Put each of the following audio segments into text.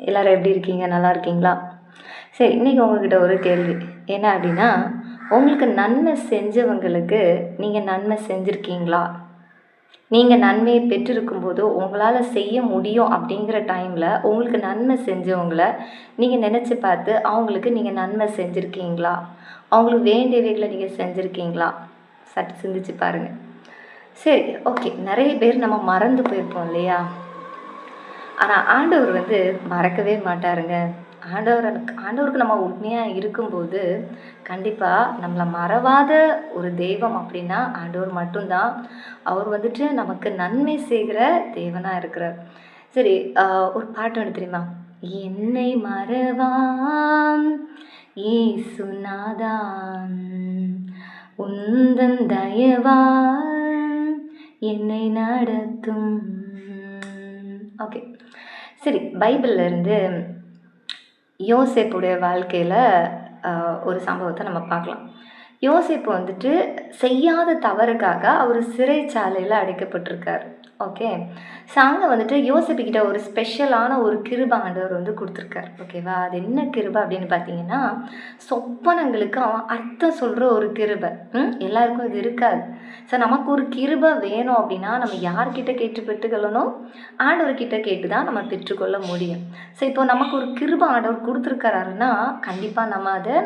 எல்லோரும் எப்படி இருக்கீங்க? நல்லா இருக்கீங்களா? சரி இன்றைக்கி உங்கள்கிட்ட ஒரு கேள்வி. என்ன அப்படின்னா உங்களுக்கு நன்மை செஞ்சவங்களுக்கு நீங்கள் நன்மை செஞ்சுருக்கீங்களா? நீங்கள் நன்மையை பெற்றிருக்கும் போது உங்களால் செய்ய முடியும் அப்படிங்கிற டைமில் உங்களுக்கு நன்மை செஞ்சவங்கள நீங்கள் நினச்சி பார்த்து அவங்களுக்கு நீங்கள் நன்மை செஞ்சுருக்கீங்களா? அவங்களுக்கு வேண்டியவைகளை நீங்கள் செஞ்சுருக்கீங்களா? சற்று சிந்திச்சு பாருங்கள் சரி ஓகே நிறைய பேர் நம்ம மறந்து போயிருப்போம் இல்லையா? ஆனால் ஆண்டவர் வந்து மறக்கவே மாட்டாருங்க. ஆண்டவர் ஆண்டவருக்கு நம்ம உண்மையாக இருக்கும்போது கண்டிப்பாக நம்மளை மறவாத ஒரு தெய்வம் அப்படின்னா ஆண்டவர் மட்டும்தான். அவர் வந்துட்டு நமக்கு நன்மை செய்கிற தெய்வனாக இருக்கிறார். சரி ஒரு பாட்டு ஒன்று தெரியுமா? என்னை மறவாம் ஏ உந்தன் தயவால் என்னை நடத்தும். ஓகே. சரி பைபிள்லேருந்து யோசேப்புடைய வாழ்க்கையில் ஒரு சம்பவத்தை நம்ம பார்க்கலாம். யோசேப்பு வந்துட்டு செய்யாத தவறுக்காக அவர் சிறைச்சாலையில் அடைக்கப்பட்டிருக்கார். ஓகே ஸோ அங்கே வந்துட்டு யோசிப்புக்கிட்ட ஒரு ஸ்பெஷலான ஒரு கிருப ஆண்டவர் வந்து கொடுத்துருக்கார். ஓகேவா அது என்ன கிருப அப்படின்னு பார்த்தீங்கன்னா சொப்பனங்களுக்கு அவன் அர்த்தம் சொல்கிற ஒரு கிருபை. ம்? எல்லாருக்கும் இது இருக்காது. ஸோ நமக்கு ஒரு கிருபை வேணும் அப்படின்னா நம்ம யார்கிட்ட கேட்டு பெற்றுக்கொள்ளணும்? ஆண்டவர்கிட்ட கேட்டு தான் நம்ம பெற்றுக்கொள்ள முடியும். ஸோ இப்போ நமக்கு ஒரு கிருப ஆண்டவர் கொடுத்துருக்காருன்னா கண்டிப்பாக நம்ம அதை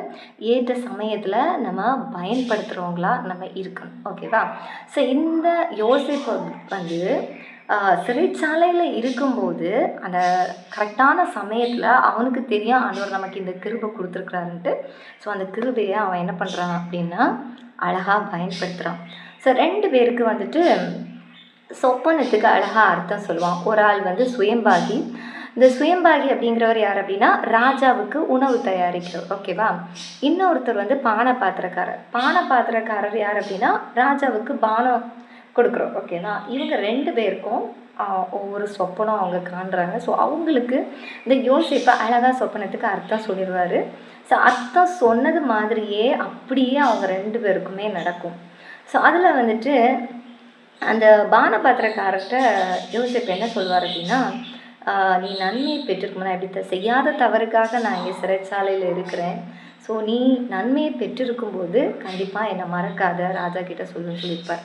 ஏற்ற சமயத்தில் நம்ம பயன்படுத்துகிறவங்களா நம்ம இருக்கணும். ஓகேவா ஸோ இந்த யோசிப்பு வந்து சிறைச்சாலையில் இருக்கும்போது அந்த கரெக்டான சமயத்தில் அவனுக்கு தெரியும் ஆண்டவர் நமக்கு இந்த கிருபை கொடுத்துருக்குறாருன்ட்டு ஸோ அந்த கிருபையை அவன் என்ன பண்ணுறான் அப்படின்னா அழகாக பயன்படுத்துகிறான் ஸோ ரெண்டு பேருக்கு வந்துட்டு சொப்பனத்துக்கு அழகாக அர்த்தம் சொல்லுவான். ஒரு ஆள் வந்து சுயம்பாகி இந்த சுயம்பாகி அப்படிங்கிறவர் யார் அப்படின்னா ராஜாவுக்கு உணவு தயாரிக்கிறவர் ஓகேவா இன்னொருத்தர் வந்து பானை பாத்திரக்காரர் பானை பாத்திரக்காரர் யார் அப்படின்னா ராஜாவுக்கு பானம் கொடுக்குறோம் ஓகேனா இவங்க ரெண்டு பேருக்கும் ஒவ்வொரு சொப்பனம் அவங்க காண்றாங்க. ஸோ அவங்களுக்கு இந்த யோசிப்பை அழகாக சொப்பனத்துக்கு அர்த்தம் சொல்லிடுவார். ஸோ அர்த்தம் சொன்னது மாதிரியே அப்படியே அவங்க ரெண்டு பேருக்குமே நடக்கும். ஸோ அதில் வந்துட்டு அந்த பானபாத்திரக்காரர்கிட்ட யோசிப்பு என்ன சொல்வார் அப்படின்னா நீ நன்மையை பெற்றிருக்கணும் எப்படி செய்யாத தவறுக்காக நான் இங்கே சிறைச்சாலையில் இருக்கிறேன். ஸோ நீ நன்மையை பெற்றிருக்கும்போது கண்டிப்பாக என்னை மறக்காத ராஜா கிட்ட சொல்லுன்னு சொல்லியிருப்பார்.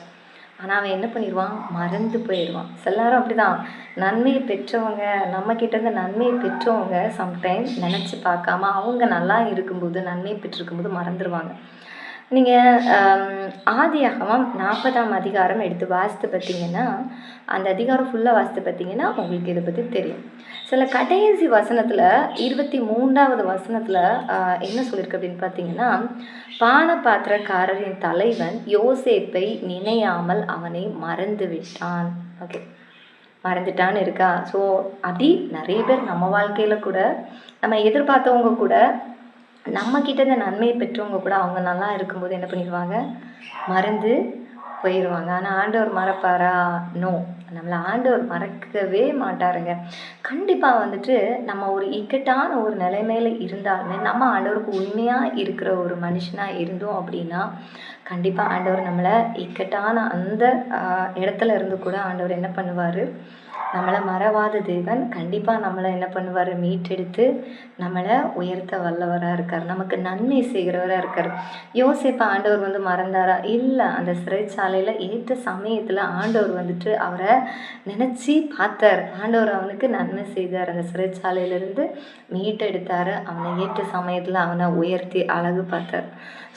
ஆனால் அவன் என்ன பண்ணிடுவான் மறந்து போயிடுவான். எல்லாரும் அப்படிதான். நன்மையை பெற்றவங்க நம்ம நன்மையை பெற்றவங்க சம்டைம் நினச்சி பார்க்காம அவங்க நல்லா இருக்கும்போது நன்மையை பெற்றிருக்கும்போது மறந்துடுவாங்க நீங்கள் ஆதியாகமம் நாற்பதாம் அதிகாரம் எடுத்து வாசித்து பார்த்தீங்கன்னா அந்த அதிகாரம் ஃபுல்லாக வாசித்து பார்த்தீங்கன்னா உங்களுக்கு இதை பற்றி தெரியும். சில கடைசி வசனத்தில் இருபத்தி மூன்றாவது வசனத்தில் என்ன சொல்லியிருக்கு அப்படின்னு பார்த்தீங்கன்னா பானபாத்திரக்காரரின் தலைவன் யோசேப்பை நினையாமல் அவனை மறந்து விட்டான். ஓகே. மறந்துட்டான்னு இருக்கா? ஸோ அப்படி நிறைய பேர் நம்ம வாழ்க்கையில் கூட நம்ம எதிர்பார்த்தவங்க கூட நம்ம கிட்ட இந்த நன்மையை பெற்றவங்க கூட அவங்க நல்லா இருக்கும்போது என்ன பண்ணிடுவாங்க? மறந்து போயிடுவாங்க ஆனால் ஆண்டவர் மறப்பாரா? நோ நம்மளை ஆண்டவர் மறக்கவே மாட்டாருங்க. கண்டிப்பாக வந்துட்டு நம்ம ஒரு இக்கட்டான ஒரு நிலைமையில இருந்தாலுமே நம்ம ஆண்டவருக்கு உண்மையாக இருக்கிற ஒரு மனுஷனாக இருந்தோம் அப்படின்னா கண்டிப்பாக ஆண்டவர் நம்மளை இக்கட்டான அந்த இடத்துல இருந்து கூட ஆண்டவர் என்ன பண்ணுவார்? நம்மளை மறவாத தேவன் கண்டிப்பாக நம்மளை என்ன பண்ணுவார்? மீட்டெடுத்து நம்மளை உயர்த்த வல்லவராக இருக்கார். நமக்கு நன்மை செய்கிறவராக இருக்கார். யோசிப்பா ஆண்டவர் வந்து மறந்தாரா? இல்லை. அந்த சிறைச்சாலையில் ஏற்ற சமயத்தில் ஆண்டவர் வந்துட்டு அவரை நினச்சி பார்த்தார். ஆண்டவர் அவனுக்கு நன்மை செய்தார். அந்த சிறைச்சாலையிலேருந்து மீட்டெடுத்தார் அவனை ஏற்ற சமயத்தில் அவனை உயர்த்தி அழகு பார்த்தார்.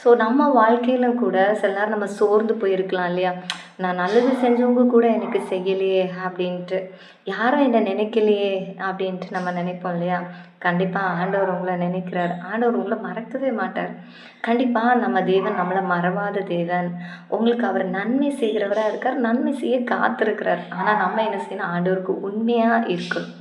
ஸோ நம்ம வாழ்க்கையிலும் கூட சில நேரம் நம்ம சோர்ந்து போயிருக்கலாம் இல்லையா? நான் நல்லது செஞ்சவங்க கூட எனக்கு செய்யலையே அப்படின்ட்டு. யாரும் என்னை நினைக்கலையே அப்படின்ட்டு நம்ம நினைப்போம் இல்லையா? கண்டிப்பாக ஆண்டவர் உங்களை நினைக்கிறார். ஆண்டவர் உங்களை மறக்கவே மாட்டார். கண்டிப்பாக நம்ம தேவன் நம்மளை மறவாத தேவன். உங்களுக்கு அவர் நன்மை செய்கிறவராக இருக்கார் நன்மை செய்ய காத்திருக்கிறார். ஆனால் நம்ம என்ன செய்யணும்? ஆண்டவருக்கு உண்மையாக இருக்கணும்.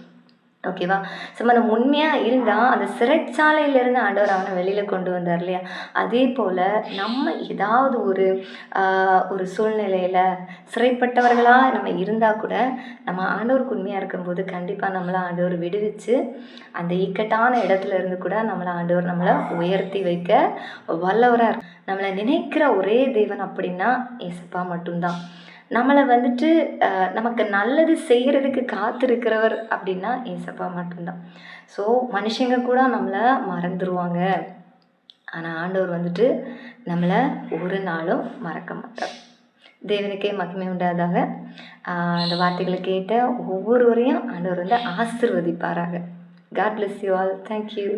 ஓகேவா ஸோ நம்ம உண்மையாக இருந்தால் அந்த சிறைச்சாலையிலேருந்து ஆண்டவர் அவனை வெளியில் கொண்டு வந்தார் இல்லையா? அதே போல் நம்ம ஏதாவது ஒரு ஒரு சூழ்நிலையில் சிறைப்பட்டவர்களாக நம்ம இருந்தால் கூட நம்ம ஆண்டவருக்கு உண்மையாக இருக்கும்போது கண்டிப்பாக நம்மளை ஆண்டவர் விடுவிச்சு அந்த இக்கட்டான இடத்துல இருந்து கூட நம்மளை ஆண்டவர் நம்மளை உயர்த்தி வைக்க வல்லவராக நம்மளை நினைக்கிற ஒரே தேவன் அப்படின்னா ஏசப்பா மட்டும்தான். நம்மளை வந்துட்டு நமக்கு நல்லது செய்கிறதுக்கு காத்திருக்கிறவர் அப்படின்னா ஏசப்பா மட்டும்தான். ஸோ மனுஷங்க கூட நம்மளை மறந்துடுவாங்க ஆனால் ஆண்டவர் வந்துட்டு நம்மளை ஒரு நாளும் மறக்க மாட்டார். தேவனுக்கே மகிமை உண்டாதாக அந்த வார்த்தைகளை கேட்ட ஒவ்வொருவரையும் ஆண்டவர் வந்து ஆசிர்வதிப்பாராக. God bless you all thank you